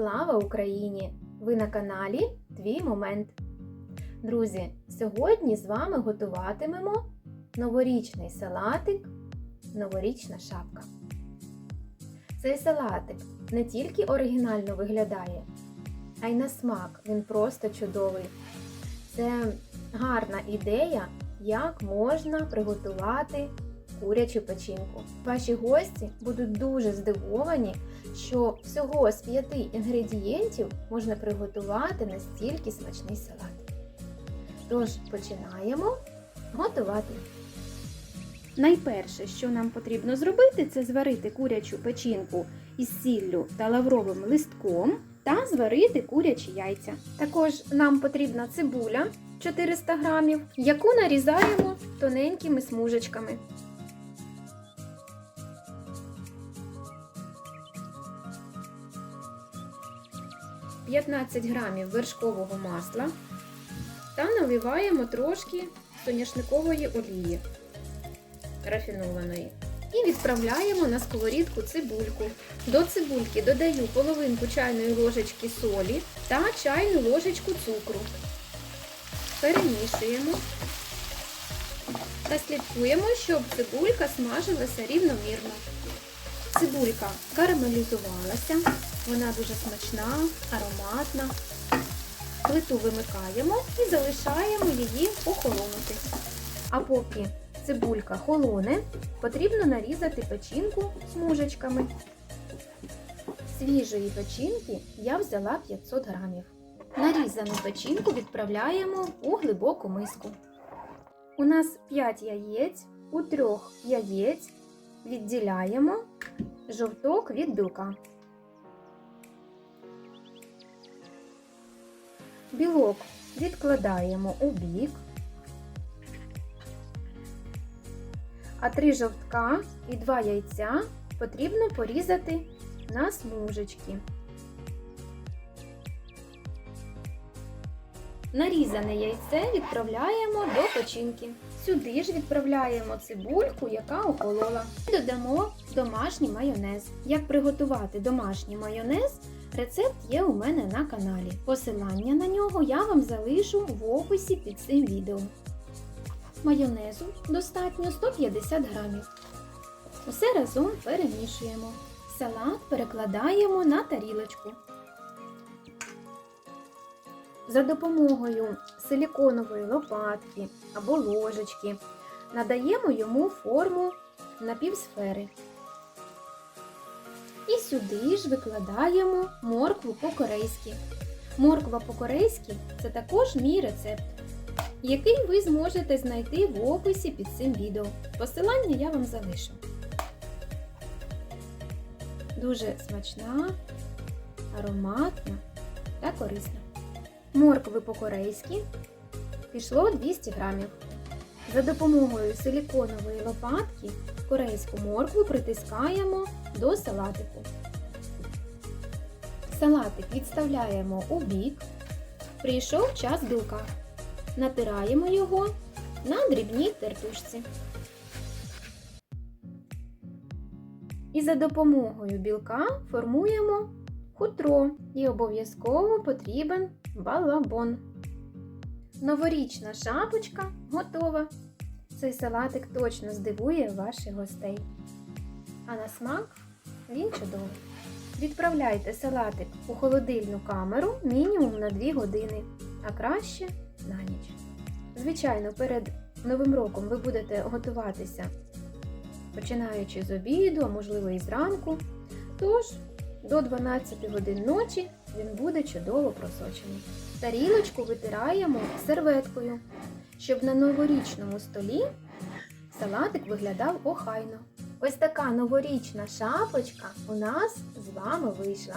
Слава Україні! Ви на каналі Твій Момент. Друзі, сьогодні з вами готуватимемо новорічний салатик, новорічна шапка. Цей салатик не тільки оригінально виглядає, а й на смак він просто чудовий. Це гарна ідея, як можна приготувати курячу печінку. Ваші гості будуть дуже здивовані, що всього з п'яти інгредієнтів можна приготувати настільки смачний салат. Тож починаємо готувати. Найперше, що нам потрібно зробити, це зварити курячу печінку із сіллю та лавровим листком та зварити курячі яйця. Також нам потрібна цибуля 400 грамів, яку нарізаємо тоненькими смужечками. 15 грамів вершкового масла та наливаємо трошки соняшникової олії рафінованої. І відправляємо на сковорідку цибульку. До цибульки додаю половинку чайної ложечки солі та чайну ложечку цукру. Перемішуємо та слідкуємо, щоб цибулька смажилася рівномірно. Цибулька карамелізувалася, вона дуже смачна, ароматна. Плиту вимикаємо і залишаємо її охолонути. А поки цибулька холоне, потрібно нарізати печінку смужечками. Свіжої печінки я взяла 500 грамів. Нарізану печінку відправляємо у глибоку миску. У нас 5 яєць, у трьох яєць відділяємо жовток від білка. Білок відкладаємо у бік, а три жовтка і два яйця потрібно порізати на смужечки. Нарізане яйце відправляємо до печінки. Сюди ж відправляємо цибульку, яка охолола. Додамо домашній майонез. Як приготувати домашній майонез, рецепт є у мене на каналі. Посилання на нього я вам залишу в описі під цим відео. Майонезу достатньо 150 грамів. Усе разом перемішуємо. Салат перекладаємо на тарілочку. За допомогою силіконової лопатки або ложечки надаємо йому форму напівсфери. І сюди ж викладаємо моркву по-корейськи. Морква по-корейськи це також мій рецепт, який ви зможете знайти в описі під цим відео. Посилання я вам залишу. Дуже смачна, ароматна та корисна. Моркви по-корейськи пішло 200 грамів. За допомогою силіконової лопатки корейську моркву притискаємо до салатику. Салатик відставляємо у бік. Прийшов час білка. Натираємо його на дрібній тертушці. І за допомогою білка формуємо хутро і обов'язково потрібен балабон. Новорічна шапочка готова. Цей салатик точно здивує ваших гостей. А на смак він чудовий. Відправляйте салатик у холодильну камеру мінімум на 2 години, а краще на ніч. Звичайно, перед Новим роком ви будете готуватися, починаючи з обіду, а можливо і зранку. Тож до 12 годин ночі він буде чудово просочений. Тарілочку витираємо серветкою, щоб на новорічному столі салатик виглядав охайно. Ось така новорічна шапочка у нас з вами вийшла.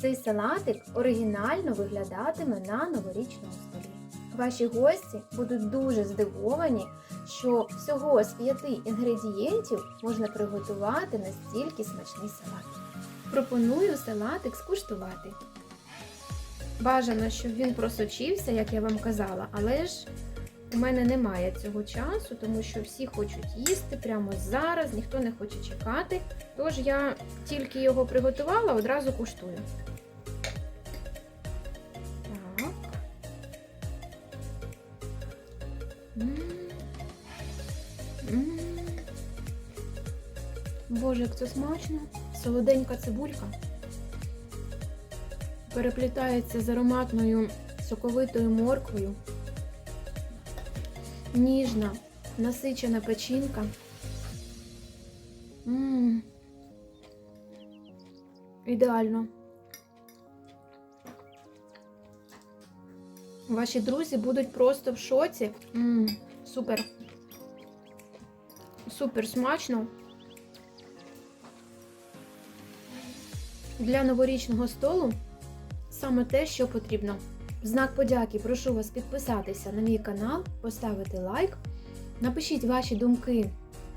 Цей салатик оригінально виглядатиме на новорічному столі. Ваші гості будуть дуже здивовані, що всього з п'яти інгредієнтів можна приготувати настільки смачний салат. Пропоную салатик скуштувати. Бажано, щоб він просочився, як я вам казала, але ж у мене немає цього часу, тому що всі хочуть їсти прямо зараз, ніхто не хоче чекати. Тож я тільки його приготувала, одразу куштую. Так. Боже, як це смачно! Солоденька цибулька. Переплітається з ароматною соковитою морквою. Ніжна, насичена печінка. Мм. Ідеально. Ваші друзі будуть просто в шоці. Мм, супер. Супер смачно. Для новорічного столу саме те, що потрібно. В знак подяки прошу вас підписатися на мій канал, поставити лайк. Напишіть ваші думки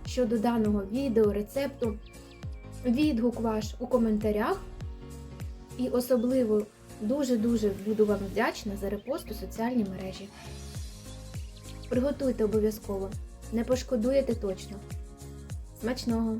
щодо даного відео, рецепту, відгук ваш у коментарях. І особливо дуже-дуже буду вам вдячна за репост у соціальні мережі. Приготуйте обов'язково, не пошкодуєте точно. Смачного!